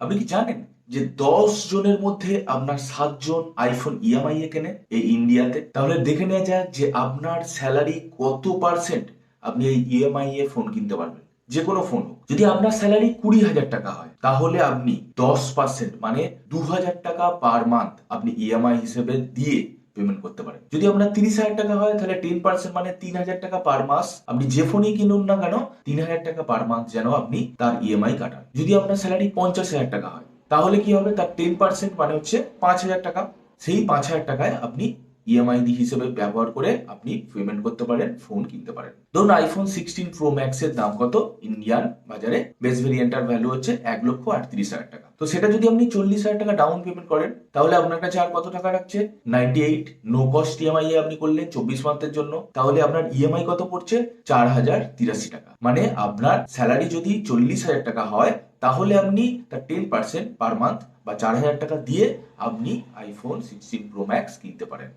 আপনি কি জানেন যে দশ জনের মধ্যে আপনার সাতজন আইফোন ইএমআই এ কেনে এই ইন্ডিয়াতে তাহলে দেখে নেওয়া যায় যে আপনার স্যালারি কত পার্সেন্ট আপনি এই ইএমআই এ ফোন কিনতে পারবেন। যে কোনো ফোন হোক। যদি আপনার স্যালারি কুড়ি হাজার টাকা হয়, তাহলে আপনি দশ পার্সেন্ট মানে দু হাজার টাকা পার মান্থ আপনি ইএমআই হিসেবে দিয়ে পেমেন্ট করতে পারেন। যদি আপনার তিরিশ হাজার টাকা হয়, তাহলে টেন পার্সেন্ট মানে তিন হাজার টাকা পার মাস। আপনি যে ফোনই কিনুন না কেন, তিন হাজার টাকা পার মান্থ যেন আপনি তার ইএমআই কাটান। যদি আপনার স্যালারি পঞ্চাশ হাজার টাকা হয়, তাহলে কি হবে? তার টেন পার্সেন্ট মানে হচ্ছে পাঁচ হাজার টাকা। সেই পাঁচ হাজার টাকায় আপনি ইএমআই হিসেবে ব্যবহার করে আপনি পেমেন্ট করতে পারেন ফোন কিনতে পারেন। ধরুন আইফোন সিক্সটিন প্রো ম্যাক্স এর দাম কত? ইন্ডিয়ান বাজারে বেস ভেরিয়েন্টার ভ্যালু হচ্ছে এক লক্ষ আটত্রিশ হাজার টাকা। তো সেটা যদি আপনি চল্লিশ হাজার টাকা ডাউন পেমেন্ট করেন, তাহলে আপনার কাছে আর কত টাকা রাখছে? Ninety eight no cost EMI এ আপনি করলেন চব্বিশ মান্থের জন্য, তাহলে আপনার ইএমআই কত পড়ছে? চার হাজার তিরাশি টাকা। মানে আপনার স্যালারি যদি চল্লিশ হাজার টাকা হয়, তাহলে আপনি তার টেন পার্সেন্ট পার মান্থ বা চার হাজার টাকা দিয়ে আপনি আইফোন সিক্সটিন প্রো ম্যাক্স কিনতে পারেন।